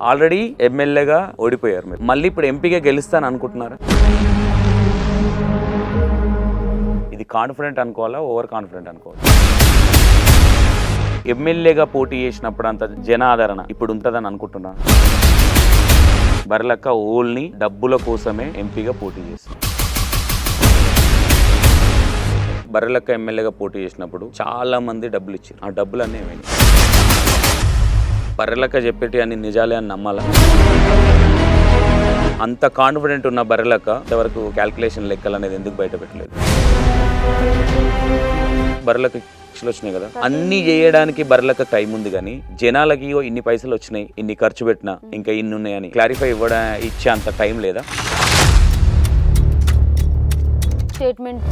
Already ఎమ్మెల్యేగా ఓడిపోయారు మీరు. మళ్ళీ ఇప్పుడు ఎంపీగా గెలుస్తాను అనుకుంటున్నారా? ఇది కాన్ఫిడెంట్ అనుకోవాలా? ఓవర్ కాన్ఫిడెంట్ అనుకోవాలా? ఎమ్మెల్యేగా పోటీ చేసినప్పుడు అంత జనాదరణ ఇప్పుడు ఉంటుందని అనుకుంటున్నా బర్లక్క ఓల్ని డబ్బుల కోసమే ఎంపీగా పోటీ చేస్తుంది బర్రెలక్క ఎమ్మెల్యేగా పోటీ చేసినప్పుడు చాలా మంది డబ్బులు ఇచ్చారు. ఆ డబ్బులు అన్నీ ఏమైనాయి బర్రెలక్క చెప్పేటి అన్ని నిజాలే అని నమ్మాలా? అంత కాన్ఫిడెంట్ ఉన్న బర్రెలక్క ఇంతవరకు క్యాల్కులేషన్ లెక్కలు అనేది ఎందుకు బయట పెట్టలేదు? బర్రెలకు లక్షలు వచ్చినాయి కదా? అన్ని చేయడానికి బర్రెలకు టైం ఉంది కానీ జనాలకి ఇన్ని పైసలు వచ్చినాయి ఇన్ని ఖర్చు పెట్టినా ఇంకా ఇన్ని ఉన్నాయని క్లారిఫై ఇవ్వడం ఇచ్చే అంత టైం లేదా? స్టేట్మెంట్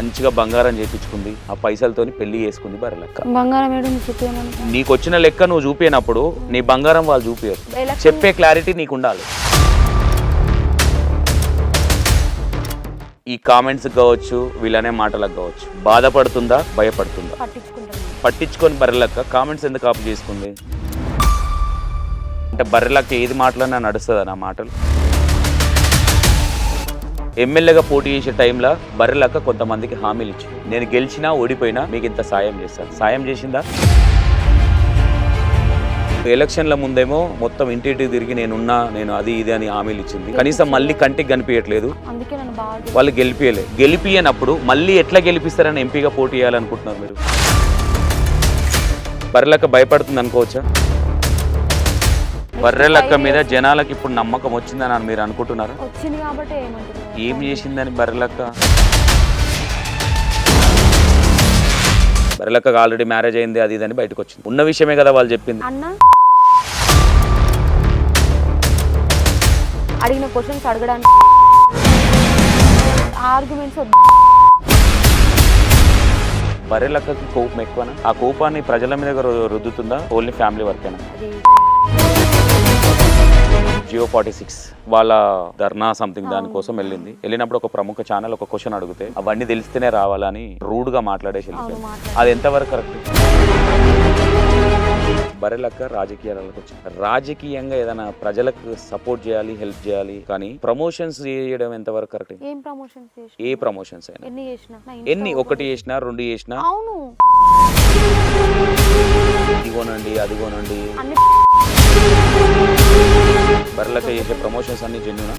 మంచిగా బంగారం చేపించుకుంది. ఆ పైసలతోని పెళ్ళి చేసుకుంది బర్రెలక్క. బంగారం మేడం చూపించమని నీకు వచ్చిన లెక్క నువ్వు చూపినప్పుడు నీ బంగారం వాళ్ళు చూపించరు చెప్పే క్లారిటీ నీకు ఉండాలి ఈ కామెంట్స్ కావచ్చు వీళ్ళనే మాటలకు కావచ్చు. బాధపడుతుందా? భయపడుతుందా? పట్టించుకొని బర్రెలక్క కామెంట్స్ ఎందుకు ఆపు చేసుకుంది? అంటే బర్రెలక్క ఏది మాట్లాడినా నడుస్తుందా నా మాటలు? ఎమ్మెల్యేగా పోటీ చేసే టైంలో బర్రెలక్క కొంతమందికి హామీలు ఇచ్చి నేను గెలిచినా ఓడిపోయినా మీకు ఇంత సాయం చేస్తాను సాయం చేసిందా? ఎలక్షన్ల ముందేమో మొత్తం ఇంటింటి తిరిగి నేనున్నా నేను అది ఇది అని హామీలు ఇచ్చింది. కనీసం మళ్ళీ కంటికి కనిపించట్లేదు. వాళ్ళు గెలిపియలే. గెలిపియనప్పుడు మళ్ళీ ఎట్లా గెలిపిస్తారని ఎంపీగా పోటీ చేయాలనుకుంటున్నారు మీరు? బర్రెలక్క భయపడుతుంది అనుకోవచ్చా? బర్రెలక్క మీద జనాలకు ఇప్పుడు నమ్మకం వచ్చిందని మీరు అనుకుంటున్నారా? వచ్చింది కాబట్టి ఏమంటున్నారు? ఏం చేసిందని బర్రెలక్క బర్రెలక్కకు ఆల్రెడీ మ్యారేజ్ అయింది అది ఇది అని బయటకు వచ్చింది. ఉన్న విషయమే కదా వాళ్ళు చెప్పింది. అన్న అడిగిన క్వశ్చన్స్ అడగడానికి ఆర్గ్యుమెంట్స్ బర్రెలక్కకి కోపం ఎక్కువనా? ఆ కోపాన్ని ప్రజల మీద రుద్దుతుందా? ఓన్లీ ఫ్యామిలీ వర్కేనా జియో ఫార్టీ సిక్స్ వాళ్ళ ధర్నా సంథింగ్ దానికోసం వెళ్ళింది. వెళ్ళినప్పుడు ఒక ప్రముఖ ఛానల్ ఒక క్వశ్చన్ అడిగితే అవన్నీ తెలిస్తేనే రావాలని రూడ్గా మాట్లాడేసి వెళ్ళిపోయింది అది ఎంతవరకు కరెక్ట్ బరెలక్క రాజకీయాలకు వచ్చింది. రాజకీయంగా ఏదైనా ప్రజలకు సపోర్ట్ చేయాలి హెల్ప్ చేయాలి కానీ ప్రమోషన్స్ చేయడం ఎంతవరకు కరెక్ట్ ఏం ప్రమోషన్స్ చేసిన? ఏ ప్రమోషన్స్ అయినా. ఎన్ని చేసిన? ఒకటి చేసినా రెండు చేసినా? అవును. ఇదిగోనండి అదిగోనండి. బర్రెలతో చేసే ప్రమోషన్స్ అన్ని జెన్యునా